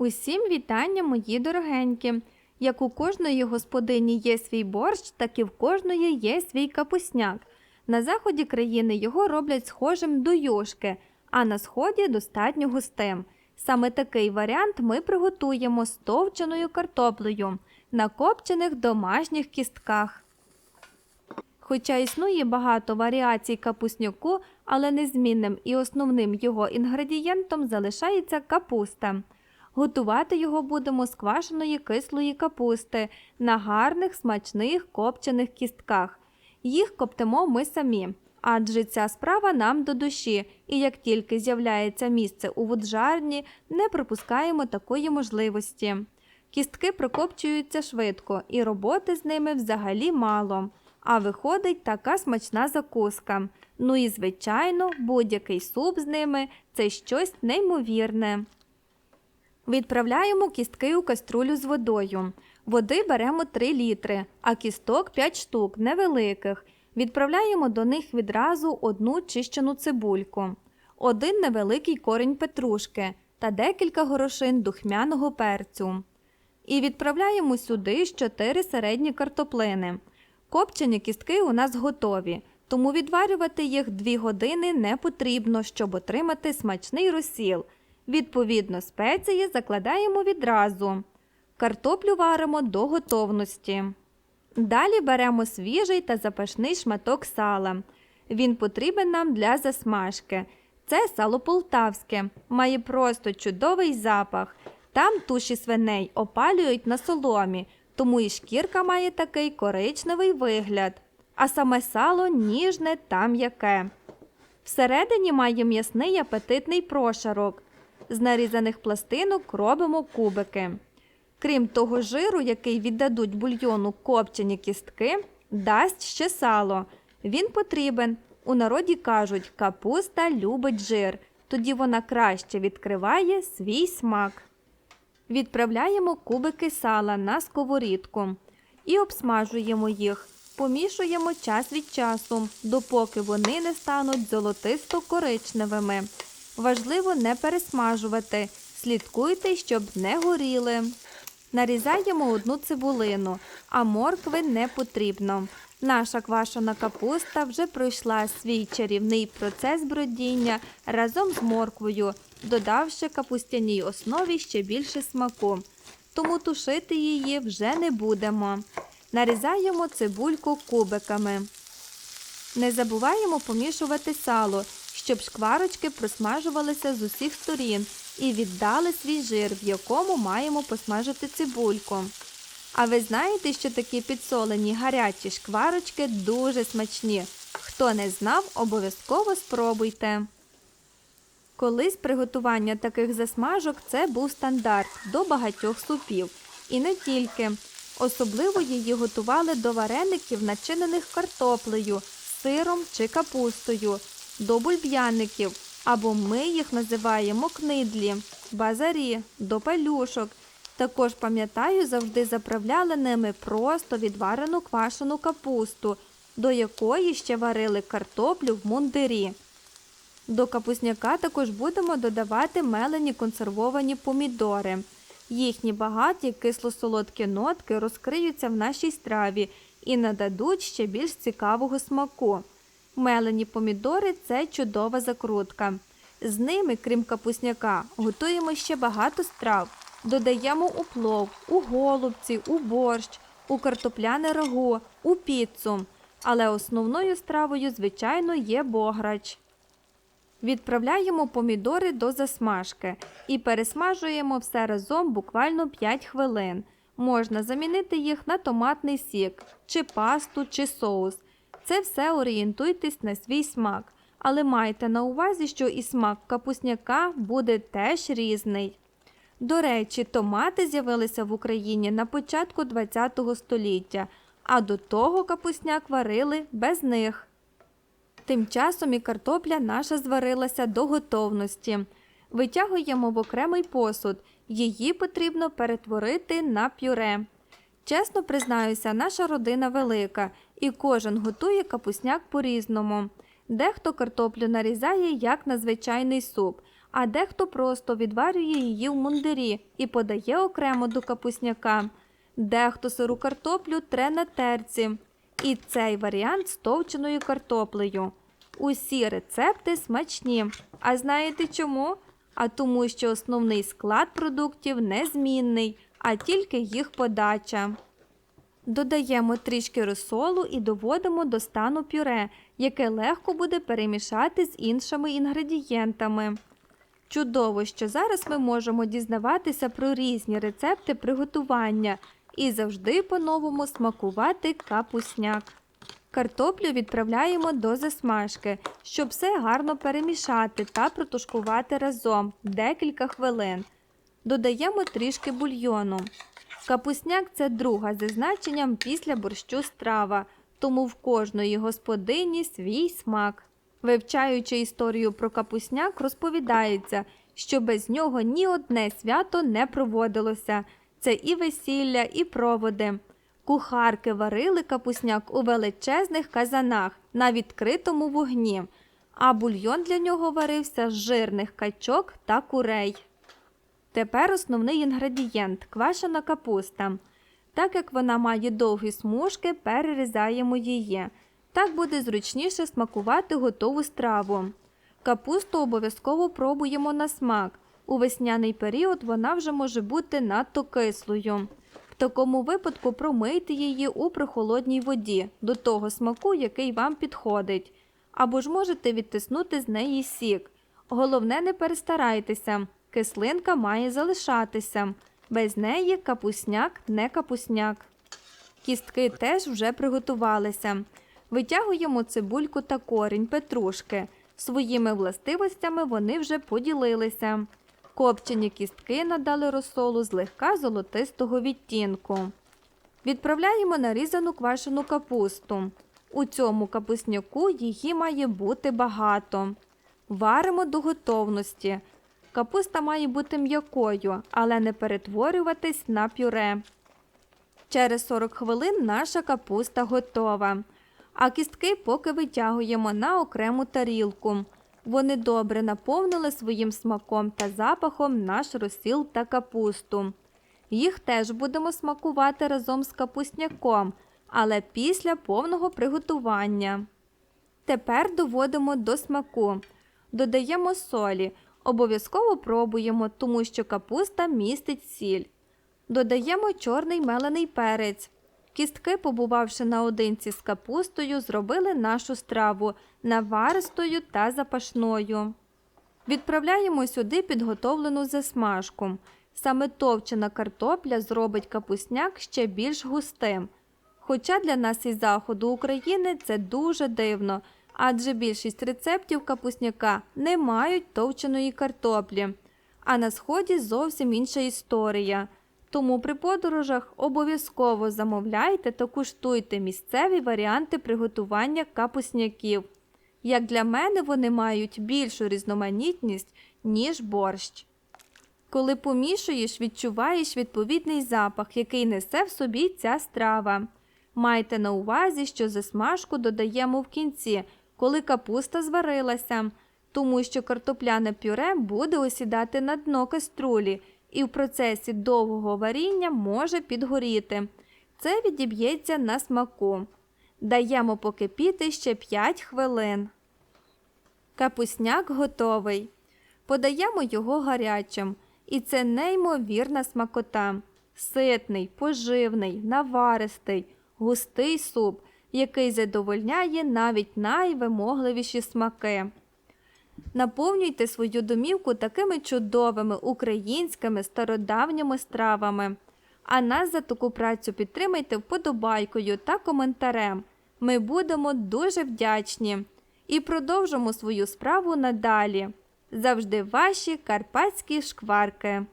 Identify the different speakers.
Speaker 1: Усім вітання, мої дорогенькі. Як у кожної господині є свій борщ, так і в кожної є свій капусняк. На заході країни його роблять схожим до юшки, а на сході достатньо густим. Саме такий варіант ми приготуємо з товченою картоплею на копчених домашніх кістках. Хоча існує багато варіацій капусняку, але незмінним і основним його інгредієнтом залишається капуста. Готувати його будемо з квашеної кислої капусти на гарних смачних копчених кістках. Їх коптимо ми самі, адже ця справа нам до душі, і як тільки з'являється місце у вуджарні, не пропускаємо такої можливості. Кістки прокопчуються швидко, і роботи з ними взагалі мало. А виходить така смачна закуска. Ну і, звичайно, будь-який суп з ними це щось неймовірне. Відправляємо кістки у каструлю з водою. Води беремо 3 літри, а кісток 5 штук, невеликих. Відправляємо до них відразу одну чищену цибульку, один невеликий корінь петрушки та декілька горошин духмяного перцю. І відправляємо сюди ж 4 середні картоплини. Копчені кістки у нас готові, тому відварювати їх 2 години не потрібно, щоб отримати смачний розсіл. Відповідно, спеції закладаємо відразу. Картоплю варимо до готовності. Далі беремо свіжий та запашний шматок сала. Він потрібен нам для засмажки. Це сало полтавське, має просто чудовий запах. Там туші свиней опалюють на соломі, тому і шкірка має такий коричневий вигляд, а саме сало ніжне та м'яке. Всередині має м'ясний апетитний прошарок. З нарізаних пластинок робимо кубики. Крім того жиру, який віддадуть бульйону копчені кістки, дасть ще сало. Він потрібен. У народі кажуть, капуста любить жир, тоді вона краще відкриває свій смак. Відправляємо кубики сала на сковорідку і обсмажуємо їх. Помішуємо час від часу, допоки вони не стануть золотисто-коричневими. Важливо не пересмажувати. Слідкуйте, щоб не горіли. Нарізаємо одну цибулину, а моркви не потрібно. Наша квашена капуста вже пройшла свій чарівний процес бродіння разом з морквою, додавши капустяній основі ще більше смаку. Тому тушити її вже не будемо. Нарізаємо цибульку кубиками. Не забуваємо помішувати сало, щоб шкварочки просмажувалися з усіх сторін і віддали свій жир, в якому маємо посмажити цибульку. А ви знаєте, що такі підсолені гарячі шкварочки дуже смачні. Хто не знав, обов'язково спробуйте. Колись приготування таких засмажок це був стандарт до багатьох супів. І не тільки. Особливо її готували до вареників, начинених картоплею, сиром чи капустою, до бульб'яників, або ми їх називаємо книдлі, базарі, до пелюшок. Також пам'ятаю, завжди заправляли ними просто відварену квашену капусту, до якої ще варили картоплю в мундирі. До капусняка також будемо додавати мелені консервовані помідори. Їхні багаті кисло-солодкі нотки розкриються в нашій страві і нададуть ще більш цікавого смаку. Мелені помідори це чудова закрутка. З ними, крім капусняка, готуємо ще багато страв. Додаємо у плов, у голубці, у борщ, у картопляне рагу, у піцу. Але основною стравою, звичайно, є бограч. Відправляємо помідори до засмажки і пересмажуємо все разом буквально 5 хвилин. Можна замінити їх на томатний сік, чи пасту, чи соус. Це все орієнтуйтесь на свій смак, але майте на увазі, що і смак капусняка буде теж різний. До речі, томати з'явилися в Україні на початку ХХ століття, а до того капусняк варили без них. Тим часом і картопля наша зварилася до готовності. Витягуємо в окремий посуд. Її потрібно перетворити на пюре. Чесно признаюся, наша родина велика, і кожен готує капусняк по-різному. Дехто картоплю нарізає як на звичайний суп, а дехто просто відварює її в мундирі і подає окремо до капусняка. Дехто сиру картоплю тре на терці. І цей варіант з товченою картоплею. Усі рецепти смачні. А знаєте чому? А тому, що основний склад продуктів незмінний, а тільки їх подача. Додаємо трішки розсолу і доводимо до стану пюре, яке легко буде перемішати з іншими інгредієнтами. Чудово, що зараз ми можемо дізнаватися про різні рецепти приготування і завжди по-новому смакувати капусняк. Картоплю відправляємо до засмажки, щоб все гарно перемішати та протушкувати разом декілька хвилин. Додаємо трішки бульйону. Капусняк це друга за значенням після борщу страва, тому в кожної господині свій смак. Вивчаючи історію про капусняк, розповідається, що без нього ні одне свято не проводилося. Це і весілля, і проводи. Кухарки варили капусняк у величезних казанах на відкритому вогні, а бульйон для нього варився з жирних качок та курей. Тепер основний інгредієнт квашена капуста. Так як вона має довгі смужки, перерізаємо її. Так буде зручніше смакувати готову страву. Капусту обов'язково пробуємо на смак. У весняний період вона вже може бути надто кислою. В такому випадку промийте її у прохолодній воді до того смаку, який вам підходить. Або ж можете відтиснути з неї сік. Головне, не перестарайтеся, кислинка має залишатися. Без неї капусняк не капусняк. Кістки теж вже приготувалися. Витягуємо цибульку та корінь петрушки. Своїми властивостями вони вже поділилися. Копчені кістки надали розсолу злегка золотистого відтінку. Відправляємо нарізану квашену капусту. У цьому капусняку її має бути багато. Варимо до готовності. Капуста має бути м'якою, але не перетворюватись на пюре. Через 40 хвилин наша капуста готова. А кістки поки витягуємо на окрему тарілку. Вони добре наповнили своїм смаком та запахом наш розсіл та капусту. Їх теж будемо смакувати разом з капусняком, але після повного приготування. Тепер доводимо до смаку. Додаємо солі. Обов'язково пробуємо, тому що капуста містить сіль. Додаємо чорний мелений перець. Кістки, побувавши наодинці з капустою, зробили нашу страву наваристою та запашною. Відправляємо сюди підготовлену засмажку. Саме товчена картопля зробить капусняк ще більш густим. Хоча для нас із заходу України це дуже дивно, адже більшість рецептів капусняка не мають товченої картоплі, а на сході зовсім інша історія. Тому при подорожах обов'язково замовляйте та куштуйте місцеві варіанти приготування капусняків. Як для мене, вони мають більшу різноманітність, ніж борщ. Коли помішуєш, відчуваєш відповідний запах, який несе в собі ця страва. Майте на увазі, що засмажку додаємо в кінці, коли капуста зварилася, тому що картопляне пюре буде осідати на дно каструлі і в процесі довгого варіння може підгоріти. Це відіб'ється на смаку. Даємо покипіти ще 5 хвилин. Капусняк готовий. Подаємо його гарячим. І це неймовірна смакота. Ситний, поживний, наваристий, густий суп, який задовольняє навіть найвимогливіші смаки. Наповнюйте свою домівку такими чудовими українськими стародавніми стравами. А нас за таку працю підтримайте вподобайкою та коментарем. Ми будемо дуже вдячні і продовжимо свою справу надалі. Завжди ваші карпатські шкварки.